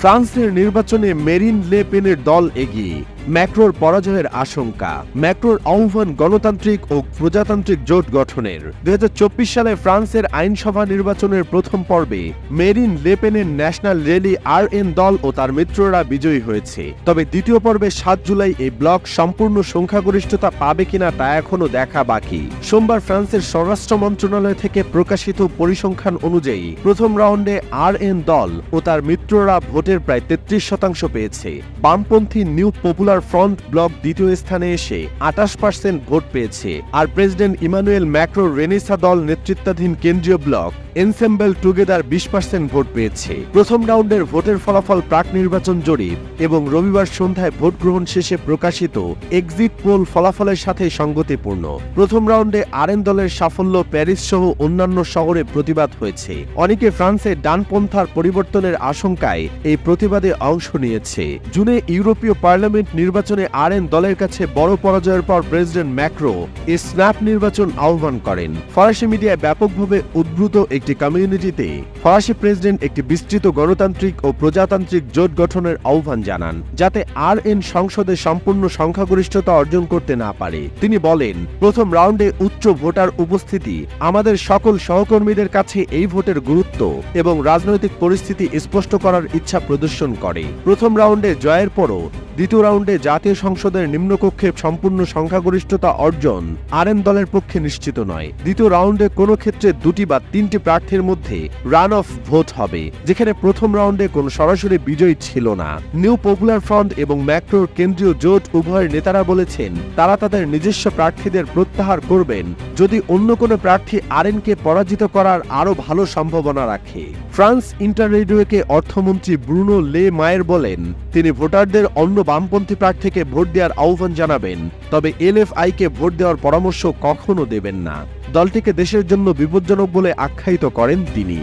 ফ্রান্সের নির্বাচনে মেরিন লে পেনের দল এগিয়ে। ম্যাক্রোর পরাজয়ের আশঙ্কা। ম্যাক্রোর আহ্বান গণতান্ত্রিক ও প্রজাতান্ত্রিক জোট গঠনের। দুই সালে ফ্রান্সের আইনসভা নির্বাচনের প্রথম পর্বে মেরিন লেপেনের ন্যাশনাল র্যালি আর এন দল ও তার মিত্ররা বিজয়ী হয়েছে। তবে দ্বিতীয় পর্বে সাত জুলাই এই ব্লক সম্পূর্ণ সংখ্যাগরিষ্ঠতা পাবে কিনা তা এখনও দেখা বাকি। সোমবার ফ্রান্সের স্বরাষ্ট্র মন্ত্রণালয় থেকে প্রকাশিত পরিসংখ্যান অনুযায়ী প্রথম রাউন্ডে আর এন দল ও তার মিত্ররা ভোটের প্রায় তেত্রিশ শতাংশ পেয়েছে। বামপন্থী নিউ পপুলার ফ্রন্ট ব্লক দ্বিতীয় স্থানে এসে আটাশ পার্সেন্ট ভোট পেয়েছে। আর প্রেসিডেন্ট ইমানুয়েল ম্যাক্রো রেনিসা দল নেতৃত্বাধীন কেন্দ্রীয় ব্লক এনসেম্বল টুগেদার বিশ পার্সেন্ট ভোট পেয়েছে। প্রথম রাউন্ডের ভোটের ফলাফল প্রাক নির্বাচন জরিপ এবং রবিবার সন্ধ্যায় ভোট গ্রহণ শেষে প্রকাশিত এক্সিট পোল ফলাফলের সাথে সঙ্গতিপূর্ণ। প্রথম রাউন্ডে আরএন দলের সাফল্য প্যারিস সহ অন্যান্য শহরে প্রতিবাদ হয়েছে। অনেকে ফ্রান্সে ডানপন্থার পরিবর্তনের আশঙ্কায় এই প্রতিবাদে অংশ নিয়েছে। জুনে ইউরোপীয় পার্লামেন্ট নির্বাচনে আরএন দলের কাছে বড় পরাজয়ের পর প্রেসিডেন্ট ম্যাক্রো এই স্ন্যাপ নির্বাচন আহ্বান করেন। ফরাসি মিডিয়ায় ব্যাপকভাবে উদ্ভূত একটি কমিউনিটিতে ফরাসি প্রেসিডেন্ট একটি বিস্তৃত গণতান্ত্রিক ও প্রজাতান্ত্রিক জোট গঠনের আহ্বান জানান, যাতে আর এন সংসদে সম্পূর্ণ সংখ্যাগরিষ্ঠতা অর্জন করতে না পারে। তিনি বলেন, প্রথম রাউন্ডে উচ্চ ভোটার উপস্থিতি আমাদের সকল সহকর্মীদের কাছে এই ভোটের গুরুত্ব এবং রাজনৈতিক পরিস্থিতি স্পষ্ট করার ইচ্ছা প্রদর্শন করে। প্রথম রাউন্ডে জয়ের পরও দ্বিতীয় রাউন্ডে জাতীয় সংসদের নিম্নকক্ষে সম্পূর্ণ সংখ্যাগরিষ্ঠতা অর্জন আরএন দলের পক্ষে নিশ্চিত নয়। দ্বিতীয় রাউন্ডে কোনো ক্ষেত্রে দুটি বা তিনটি প্রার্থীর মধ্যে রান অফ ভোট হবে, যেখানে প্রথম রাউন্ডে কোনো সরাসরি বিজয়ী ছিল না। নিউ পপুলার ফ্রন্ট এবং ম্যাক্রোর কেন্দ্রীয় জোট উভয়ের নেতারা বলেছেন, তারা তাদের নিজস্ব প্রার্থীদের প্রত্যাহার করবেন, যদি অন্য কোনো প্রার্থী আরএনকে পরাজিত করার আরও ভালো সম্ভাবনা রাখে। ফ্রান্স ইন্টার রেডিওকে অর্থমন্ত্রী ব্রুনো লে মায়ের বলেন, তিনি ভোটারদের অন্য বামপন্থী প্রার্থীকে ভোট দেওয়ার আহ্বান জানাবেন, তবে এলএফআইকে ভোট দেওয়ার পরামর্শ কখনো দেবেন না। দলটিকে দেশের জন্য বিপজ্জনক বলে আখ্যায়িত করেন তিনি।